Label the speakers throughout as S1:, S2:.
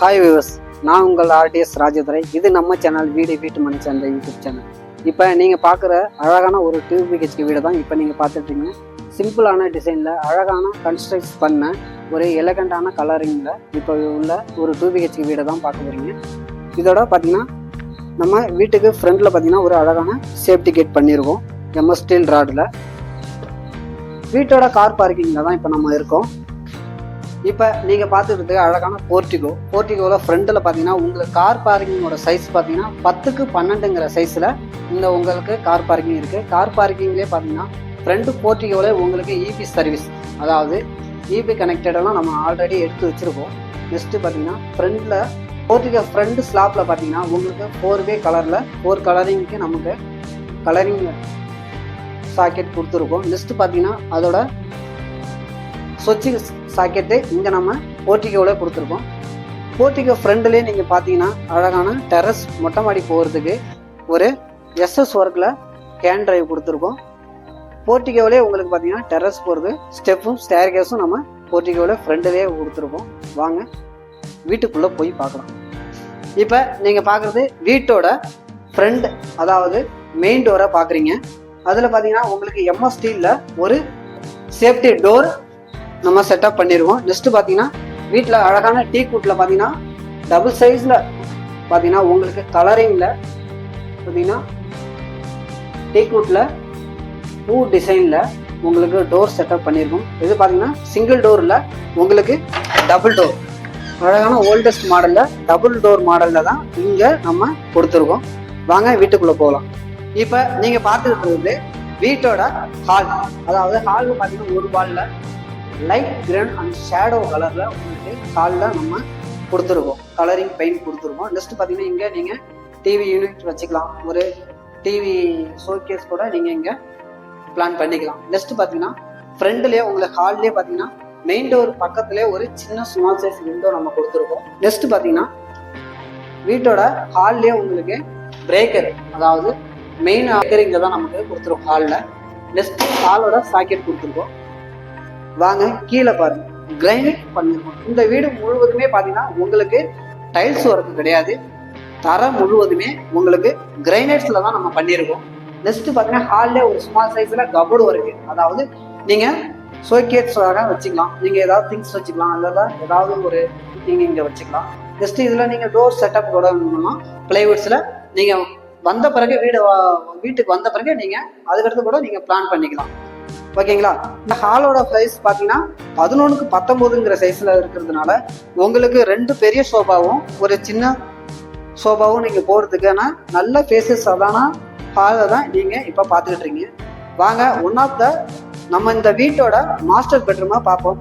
S1: Hi viewers நான் உங்கள் RTS Rajadurai. இது நம்ம சேனல் வீடு வீட்டு மணி சேர்ந்த யூடியூப் சேனல் இப்போ நீங்கள் பார்க்குற அழகான ஒரு டூ பிஹெச்கே வீடு தான் இப்போ நீங்கள் பார்த்துட்டீங்க சிம்பிளான டிசைனில் அழகான கன்ஸ்ட்ரக்ட் பண்ண ஒரு எலகண்டான கலரிங்கில் இப்போ உள்ள ஒரு டூ பிஹெச்கே வீடை தான் பார்க்க போகிறீங்க இதோட பார்த்தீங்கன்னா நம்ம வீட்டுக்கு ஃப்ரண்ட்டில் பார்த்தீங்கன்னா ஒரு அழகான சேஃப்டி கேட் பண்ணியிருக்கோம் எம்எஸ் ஸ்டீல் ராடில் வீட்டோட கார் பார்க்கிங்கில் தான் இப்போ நம்ம இருக்கோம். இப்போ நீங்கள் பார்த்துட்டு அழகான போர்ட்டிகோ போர்ட்டிகோவில் ஃப்ரண்ட்டில் பார்த்தீங்கன்னா உங்களுக்கு கார் பார்க்கிங்கோட சைஸ் பார்த்தீங்கன்னா பத்துக்கு பன்னெண்டுங்கிற சைஸில் இந்த உங்களுக்கு கார் பார்க்கிங் இருக்குது கார் பார்க்கிங்லேயே பார்த்தீங்கன்னா ஃப்ரண்ட் போர்ட்டிகோவில் உங்களுக்கு இபி சர்வீஸ் அதாவது இபி கனெக்டடெல்லாம் நம்ம ஆல்ரெடி எடுத்து வச்சுருக்கோம். நெக்ஸ்ட்டு பார்த்தீங்கன்னா ஃப்ரண்டில் போர்ட்டிகோ ஃப்ரண்ட் ஸ்லாப்பில் பார்த்தீங்கன்னா உங்களுக்கு ஃபோர் வே கலரில் ஃபோர் கலரிங்க்கு நமக்கு கலரிங் சாக்கெட் கொடுத்துருக்கோம். நெக்ஸ்ட்டு பார்த்தீங்கன்னா அதோட சொச்சு சாக்கெட்டு இங்கே நம்ம போர்ட்டிகோவில் கொடுத்துருக்கோம். போர்ட்டிகோ ஃப்ரண்ட்லேயே நீங்கள் பார்த்தீங்கன்னா அழகான டெரஸ் மொட்டை மாடி போகிறதுக்கு ஒரு எஸ்எஸ் ஒர்க்கில் கேன் டிரைவ் கொடுத்துருக்கோம். போர்ட்டிகோவிலே உங்களுக்கு பார்த்தீங்கன்னா டெரஸ் போகிறது ஸ்டெப்பும் ஸ்டேர் கேஸும் நம்ம போர்ட்டிகோவில் ஃப்ரண்ட்லேயே கொடுத்துருக்கோம். வாங்க வீட்டுக்குள்ளே போய் பார்க்கலாம். இப்போ நீங்கள் பார்க்குறது வீட்டோட ஃப்ரண்ட் அதாவது மெயின் டோரை பார்க்குறீங்க. அதில் பார்த்தீங்கன்னா உங்களுக்கு எம்எஸ் ஸ்டீலில் ஒரு சேஃப்டி டோர் நம்ம செட்டப் பண்ணிடுவோம் நெக்ஸ்ட் பார்த்தீங்கன்னா வீட்டில் அழகான டீ கூட்டில் பார்த்தீங்கன்னா டபுள் சைஸில் பார்த்தீங்கன்னா உங்களுக்கு கலரிங்கில் பார்த்தீங்கன்னா டீ கூட்டில் பூ டிசைனில் உங்களுக்கு டோர் செட்டப் பண்ணியிருக்கோம் இது பார்த்தீங்கன்னா சிங்கிள் டோரில் உங்களுக்கு டபுள் டோர் அழகான ஓல்டஸ்ட் மாடலில் டபுள் டோர் மாடலில் தான் இங்கே நம்ம கொடுத்துருக்கோம். வாங்க வீட்டுக்குள்ளே போகலாம். இப்போ நீங்கள் பார்த்துட்டு இருக்கிறது வீட்டோட ஹால் அதாவது ஹால் பார்த்தீங்கன்னா ஒரு பாலில் லைட் கிரன் அண்ட் ஷேடோ கலரில் உங்களுக்கு ஹாலில் நம்ம கொடுத்துருக்கோம் கலரிங் பெயிண்ட் கொடுத்துருக்கோம் நெக்ஸ்ட் பார்த்தீங்கன்னா இங்கே நீங்கள் டிவி யூனிட் வச்சுக்கலாம். ஒரு டிவி ஷோகேஸ் கூட நீங்கள் இங்கே பிளான் பண்ணிக்கலாம். நெக்ஸ்ட் பார்த்தீங்கன்னா ஃப்ரண்ட்லேயே உங்களுக்கு ஹால்லேயே பார்த்தீங்கன்னா மெயின் டோர் பக்கத்துலேயே ஒரு சின்ன ஸ்மால் சைஸ் விண்டோ நம்ம கொடுத்துருக்கோம் நெக்ஸ்ட் பார்த்தீங்கன்னா வீட்டோட ஹால்லேயே உங்களுக்கு பிரேக்கர் அதாவது மெயின் பிரேக்கர் இங்கே தான் நமக்கு கொடுத்துருக்கோம் ஹாலில் நெக்ஸ்ட் ஹாலோட சாக்கெட் கொடுத்துருக்கோம் வாங்க கீழே பாருங்க. கிரைனைட் பண்ணிருக்கோம் இந்த வீடு முழுவதுமே பார்த்தீங்கன்னா உங்களுக்கு டைல்ஸ் ஒர்க் கிடையாது. தரம் முழுவதுமே உங்களுக்கு கிரைனைட்ஸில் தான் நம்ம பண்ணியிருக்கோம். நெக்ஸ்ட் பார்த்தீங்கன்னா ஹாலில் ஒரு ஸ்மால் சைஸில் கபோர்டு ஒர்க்கு அதாவது நீங்கள் ஷோகேட்ஸாக வச்சுக்கலாம். நீங்கள் ஏதாவது திங்ஸ் வச்சுக்கலாம். அல்லது ஏதாவது ஒரு நீங்கள் இங்கே வச்சுக்கலாம். நெக்ஸ்ட் இதில் நீங்கள் டோர் செட்டப் கூட பண்ணலாம். ப்ளைவுட்ஸில் நீங்கள் வந்த பிறகு வீடு வீட்டுக்கு வந்த பிறகு நீங்கள் அதுக்கடுத்து கூட நீங்கள் பிளான் பண்ணிக்கலாம். ஓகேங்களா? இந்த ஹாலோட சைஸ் பார்த்தீங்கன்னா பதினொன்றுக்கு பத்தொம்போதுங்கிற சைஸில் இருக்கிறதுனால உங்களுக்கு ரெண்டு பெரிய சோபாவும் ஒரு சின்ன சோபாவும் நீங்கள் போகிறதுக்கான நல்ல ஃபேஸஸ் அதான ஹாலை தான் நீங்கள் இப்போ பார்த்துக்கிட்டு இருக்கீங்க. வாங்க ஒன் ஆஃப் த நம்ம இந்த வீட்டோட மாஸ்டர் பெட்ரூமாக பார்ப்போம்.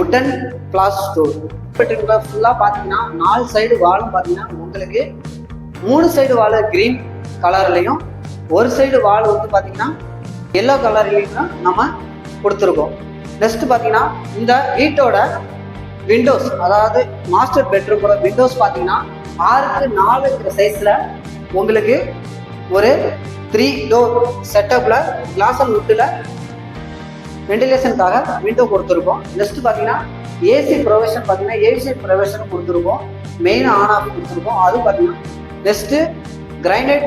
S1: உடன் கிளாஸ் ஸ்டோர் பெட்ரூம்ல ஃபுல்லாக பார்த்தீங்கன்னா நாலு சைடு வாலும் பார்த்தீங்கன்னா உங்களுக்கு மூணு சைடு வாழ கிரீன் கலர்லையும் ஒரு சைடு வால் வந்து பார்த்தீங்கன்னா எல்லோ கலர்லையும் நம்ம கொடுத்துருக்கோம். நெக்ஸ்ட் பார்த்தீங்கன்னா இந்த வீட்டோட விண்டோஸ் அதாவது மாஸ்டர் பெட்ரூமோட விண்டோஸ் பார்த்தீங்கன்னா ஆறுக்கு நாலுங்கிற சைஸில் உங்களுக்கு ஒரு த்ரீ டோர் செட்டப்பில் கிளாஸ் அண்ட் வுட்டில் வெண்டிலேஷனுக்காக விண்டோ கொடுத்துருக்கோம். நெக்ஸ்ட் பார்த்தீங்கன்னா ஏசி ப்ரொவிஷன் பார்த்தீங்கன்னா ஏசி ப்ரொவிஷன் கொடுத்துருக்கோம். மெயின் ஆன் ஆஃப் கொடுத்துருக்கோம். அது பார்த்தீங்கன்னா நெக்ஸ்ட்டு கிரைனைட்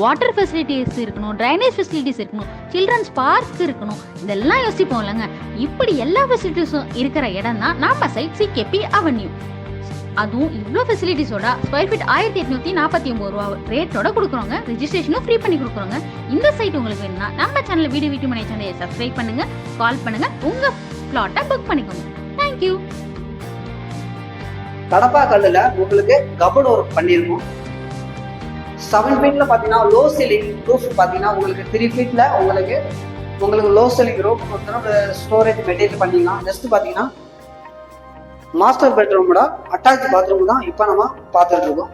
S2: வாட்டர் ஃபெசிலிட்டிஸ் இருக்கணும் ட்ரைனேஜ் ஃபெசிலிட்டிஸ் இருக்கணும் சில்ட்ரன்ஸ் பார்க் இருக்கணும் இதெல்லாம் யோசிப்போம் இல்லைங்க. இப்படி எல்லா ஃபெசிலிட்டிஸும் இருக்கிற இடம் தான் நம்ம சைட் சிகேபி அவென்யூ. அதுவும் இவ்வளோ ஃபெசிலிட்டிஸோட ஸ்கொயர் ஃபீட் ஆயிரத்தி எட்நூத்தி நாற்பத்தி ஒம்பது ரூபா ரேட்டோட கொடுக்குறோங்க. ரிஜிஸ்ட்ரேஷனும் ஃப்ரீ பண்ணி கொடுக்குறோங்க. இந்த சைட் உங்களுக்கு வேணும்னா நம்ம சேனல் வீடு வீட்டு மனை சேனலை சப்ஸ்கிரைப் பண்ணுங்க கால் பண்ணுங்க உங்க பிளாட்டை புக் பண்ணிக்கோங்க. தேங்க்யூ
S1: கடப்பா கல்லில் உங்களுக்கு கபோர்டு ஒர்க் பண்ணியிருக்கோம் செவன் ஃபீட்ல பார்த்தீங்கன்னா லோ சீலிங் ரூஃப் பார்த்தீங்கன்னா உங்களுக்கு த்ரீ ஃபீட்ல உங்களுக்கு உங்களுக்கு low ceiling roof storage material பண்ணிக்கலாம் நெக்ஸ்ட் பார்த்தீங்கன்னா மாஸ்டர் பெட்ரூமோட அட்டாச் பாத்ரூம் தான் இப்போ நம்ம பார்த்துட்டு இருக்கோம்.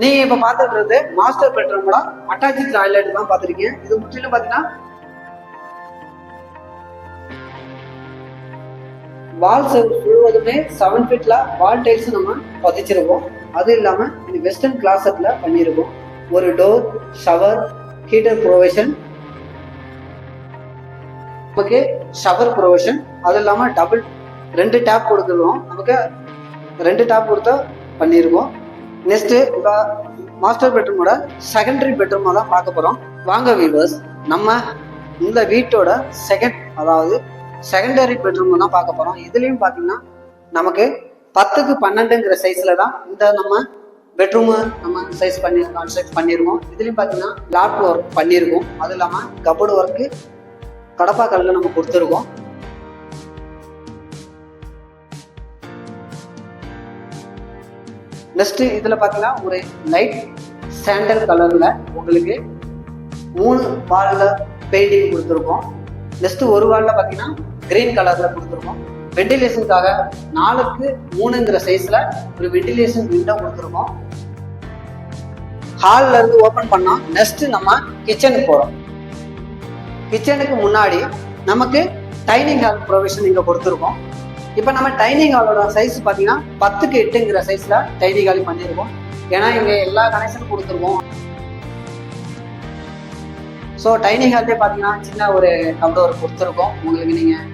S1: நீங்க இப்ப பாத்துட்டு மாஸ்டர் பெட்ரூமோட அட்டாச் டாய்லெட் தான் பார்த்துருக்கீங்க. இது முற்றிலும் பாத்தீங்கன்னா வால் முழுவதுமே செவன் ஃபீட்ல வால் டைல்ஸ் நம்ம பதிச்சிருக்கோம். அது இல்லாம இது வெஸ்டர்ன் கிளாசட்ல பண்ணியிருக்கோம் ஒரு டோர் ஷவர் ஹீட்டர் ப்ரொவிஷன் நமக்கு ஷவர் ப்ரொவிஷன் அது இல்லாம டபுள் ரெண்டு டேப் கொடுத்துருவோம் நமக்கு ரெண்டு டேப் கொடுத்தா பண்ணியிருக்கோம் நெக்ஸ்ட் இப்போ மாஸ்டர் பெட்ரூமோட செகண்டரி பெட்ரூமாக தான் பார்க்க போகிறோம் வாங்க வீவர்ஸ் நம்ம இந்த வீட்டோட செகண்ட் அதாவது செகண்டரி பெட்ரூம் தான் பார்க்க போகிறோம் இதுலேயும் பார்த்தீங்கன்னா நமக்கு பத்துக்கு பன்னெண்டுங்கிற சைஸில் தான் இந்த நம்ம பெட்ரூமு நம்ம சைஸ் பண்ணி கான்ஸ்ட்ரக்ட் பண்ணியிருக்கோம் இதுலேயும் பார்த்தீங்கன்னா லாட் ஒர்க் பண்ணியிருக்கோம் அது இல்லாமல் கபோர்டு ஒர்க்கு கடப்பா கல்லில் நம்ம கொடுத்துருக்கோம். நெக்ஸ்ட்டு இதில் பார்த்தீங்கன்னா ஒரு லைட் சாண்டல் கலரில் உங்களுக்கு மூணு வாலில் பெயிண்டிங் கொடுத்துருக்கோம். நெக்ஸ்ட்டு ஒரு வாலில் பார்த்தீங்கன்னா கிரீன் கலரில் கொடுத்துருக்கோம். வெண்டிலேஷனுக்காக நாலுக்கு மூணுங்கிற சைஸ்ல ஒரு வெண்டிலேஷன் விண்டோ கொடுத்துருக்கோம். ஹால்ல இருந்து ஓபன் பண்ணா நெக்ஸ்ட் நம்ம கிச்சனுக்கு போறோம். கிச்சனுக்கு முன்னாடி நமக்கு டைனிங் ஹால் ப்ரொவிஷன் இங்க கொடுத்துருக்கோம். இப்போ நம்ம டைனிங் ஹாலோட சைஸ் பார்த்தீங்கன்னா பத்துக்கு எட்டுங்கிற சைஸ்ல டைனிங் ஹால் பண்ணியிருக்கோம் ஏன்னா இங்க எல்லா கனெக்ஷனும் கொடுத்துருக்கோம். ஸோ டைனிங் ஹால்லே பார்த்தீங்கன்னா சின்ன ஒரு கபோர்ட் கொடுத்துருக்கோம். உங்களுக்கு நீங்கள்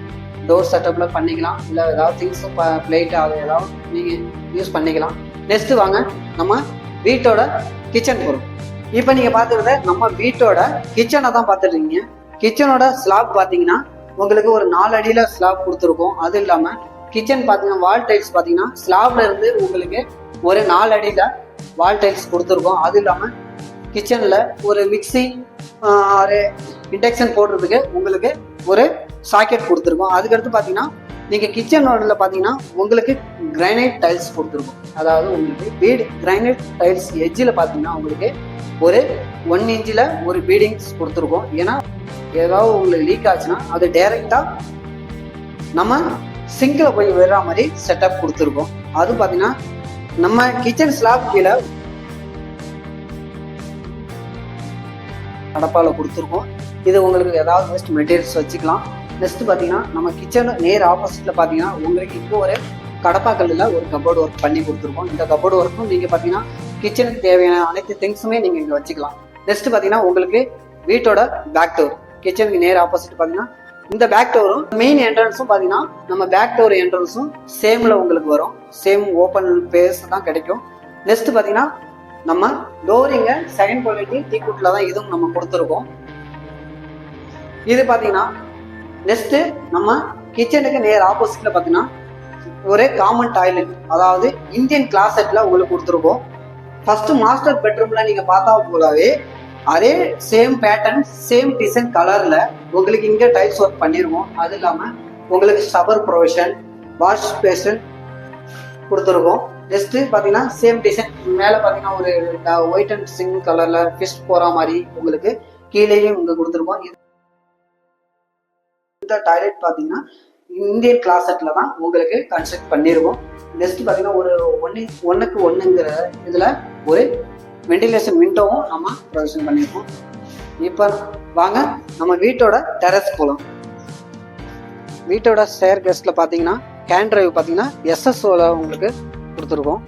S1: டோர் செட்டப்பில் பண்ணிக்கலாம். இல்லை ஏதாவது திங்ஸ் பிளேட் அது ஏதாவது நீங்கள் யூஸ் பண்ணிக்கலாம். நெக்ஸ்ட்டு வாங்க நம்ம வீட்டோட கிச்சன் போகிறோம் இப்போ நீங்கள் பார்த்துக்கிறத நம்ம வீட்டோட கிச்சனை தான் பார்த்துட்ருக்கீங்க கிச்சனோட ஸ்லாப் பார்த்தீங்கன்னா உங்களுக்கு ஒரு நாலு அடியில் ஸ்லாப் கொடுத்துருக்கோம். அது இல்லாமல் கிச்சன் பார்த்தீங்கன்னா வால் டைல்ஸ் பார்த்தீங்கன்னா ஸ்லாப்ல இருந்து உங்களுக்கு ஒரு நாலு அடியில் வால் டைல்ஸ் கொடுத்துருக்கோம். அது இல்லாமல் கிச்சனில் ஒரு மிக்சி ஒரு இண்டக்ஷன் போடுறதுக்கு உங்களுக்கு ஒரு சாக்கெட் கொடுத்துருக்கோம். அதுக்கடுத்து பார்த்தீங்கன்னா நீங்கள் கிச்சன் கிச்சனோட பார்த்தீங்கன்னா உங்களுக்கு கிரைனைட் டைல்ஸ் கொடுத்துருக்கோம். அதாவது உங்களுக்கு பீடு கிரைனைட் டைல்ஸ் எஜ்ஜில் பார்த்தீங்கன்னா உங்களுக்கு ஒரு ஒன் இன்ச்சில் ஒரு பீடிங்ஸ் கொடுத்துருக்கோம். ஏன்னா ஏதாவது உங்களுக்கு லீக் ஆச்சுன்னா அது டைரெக்டாக நம்ம சிங்கில் போய் விடுற மாதிரி செட்டப் கொடுத்துருக்கோம். அது பார்த்தீங்கன்னா நம்ம கிச்சன் ஸ்லாப் கீழே கடப்பாவில் கொடுத்துருக்கோம். இது உங்களுக்கு ஏதாவது வேஸ்ட் மெட்டீரியல்ஸ் வச்சுக்கலாம். நெக்ஸ்ட் பார்த்தீங்கன்னா நம்ம கிச்சனு நேர் ஆப்போசிட்டில் பார்த்தீங்கன்னா உங்களுக்கு இப்போ ஒரு கடப்பாக்கல்லில் ஒரு கபோர்டு ஒர்க் பண்ணி கொடுத்துருக்கோம். இந்த கபோர்டு ஒர்க்கும் நீங்கள் பார்த்தீங்கன்னா கிச்சனுக்கு தேவையான அனைத்து திங்ஸுமே நீங்கள் இங்கே வச்சுக்கலாம். நெக்ஸ்ட் பார்த்தீங்கன்னா உங்களுக்கு வீட்டோட பேக் டோர் கிச்சனுக்கு நேர் ஆப்போசிட் பார்த்தீங்கன்னா இந்த பேக் டோரும் மெயின் என்ட்ரன்ஸும் பார்த்தீங்கன்னா நம்ம பேக் டோர் என்ட்ரன்ஸும் சேமில் உங்களுக்கு வரும். சேம் ஓப்பன் பேஸ் தான் கிடைக்கும். நெக்ஸ்ட் பார்த்தீங்கன்னா நம்ம டோரிங்க செகண்ட் குவாலிட்டி டீக்குட்டில் தான் இதுவும் நம்ம கொடுத்துருக்கோம். இது பார்த்தீங்கன்னா நெக்ஸ்ட் நம்ம கிச்சனுக்கு நேர் ஆப்போசிட்ல பார்த்தீங்கன்னா ஒரு காமன் டாய்லெட் அதாவது இந்தியன் கிளாசெட்ல உங்களுக்கு கொடுத்துருக்கோம். ஃபர்ஸ்ட் மாஸ்டர் பெட்ரூம்ல நீங்க பார்த்தா போலவே அதே சேம் பேட்டர்ன் சேம் டிசைன் கலர்ல உங்களுக்கு இங்க டைல்ஸ் ஒர்க் பண்ணிருவோம் அது இல்லாம உங்களுக்கு ஷவர் ப்ரொவிஷன் வாஷ் பேஷன் கொடுத்துருக்கோம். நெக்ஸ்ட் பார்த்தீங்கன்னா சேம் டிசைன் மேலே பார்த்தீங்கன்னா ஒரு ஒயிட் அண்ட் சிங் கலர்ல ஃபிஷ் போற மாதிரி உங்களுக்கு கீழேயும் இங்க கொடுத்துருக்கோம். இந்த டாய்லெட் பார்த்தீங்கன்னா இந்தியன் கிளாசெட்ல தான் உங்களுக்கு கன்ஸ்ட்ரக்ட் பண்ணிருக்கோம். நெக்ஸ்ட் பார்த்தீங்கன்னா ஒரு ஒன்னு ஒன்னுக்கு ஒன்றுங்கிற இதுல ஒரு வெண்டிலேஷன் விண்டோவும் நம்ம ப்ரொவிஷன் பண்ணியிருக்கோம் இப்போ வாங்க நம்ம வீட்டோட டெரஸ் போகலாம் வீட்டோட ஸ்டேர் கெஸ்ட்ல பார்த்தீங்கன்னா கேன் டிரைவ் பார்த்தீங்கன்னா எஸ்எஸ்ஓல உங்களுக்கு கொடுத்துருக்கோம்.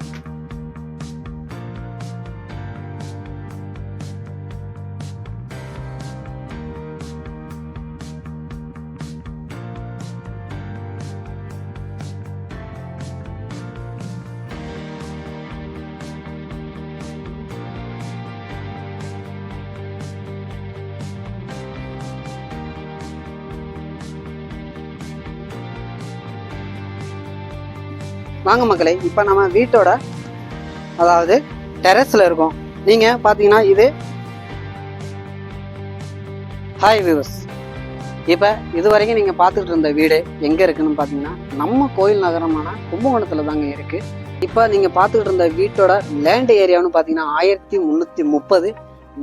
S1: வாங்க மக்களே இப்போ நம்ம வீட்டோட அதாவது டெரஸில் இருக்கோம். நீங்கள் பார்த்தீங்கன்னா இது ஹாய் வியூஸ் இப்போ இது வரைக்கும் நீங்கள் பார்த்துட்டு இருந்த வீடு எங்கே இருக்குதுன்னு பார்த்தீங்கன்னா நம்ம கோயில் நகரமான கும்பகோணத்தில் தாங்க இருக்குது இப்போ நீங்கள் பார்த்துக்கிட்டு இருந்த வீட்டோட லேண்ட் ஏரியான்னு பார்த்தீங்கன்னா ஆயிரத்தி முந்நூற்றி முப்பது.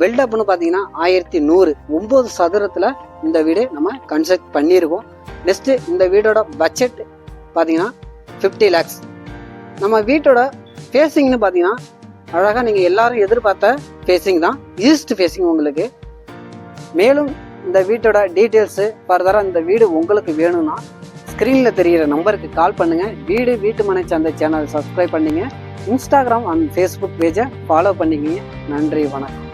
S1: பில்டப்னு பார்த்தீங்கன்னா ஆயிரத்தி நூறு. ஒம்பது சதுரத்தில் இந்த வீடு நம்ம கன்ஸ்ட்ரக்ட் பண்ணியிருக்கோம். நெக்ஸ்ட்டு இந்த வீடோட பட்ஜெட் பார்த்தீங்கன்னா ஃபிஃப்டி லேக்ஸ் நம்ம வீட்டோட ஃபேஸிங்னு பார்த்தீங்கன்னா அழகாக நீங்கள் எல்லாரும் எதிர்பார்த்த ஃபேஸிங் தான். ஈஸ்ட் ஃபேஸிங் உங்களுக்கு. மேலும் இந்த வீட்டோட டீட்டெயில்ஸு ஃபர்தராக இந்த வீடு உங்களுக்கு வேணும்னா ஸ்க்ரீனில் தெரிகிற நம்பருக்கு கால் பண்ணுங்கள் வீடு வீட்டு மனை அந்த சேனல் சப்ஸ்கிரைப் பண்ணிங்க. இன்ஸ்டாகிராம் அண்ட் ஃபேஸ்புக் பேஜை ஃபாலோ பண்ணிக்கிங்க. நன்றி வணக்கம்.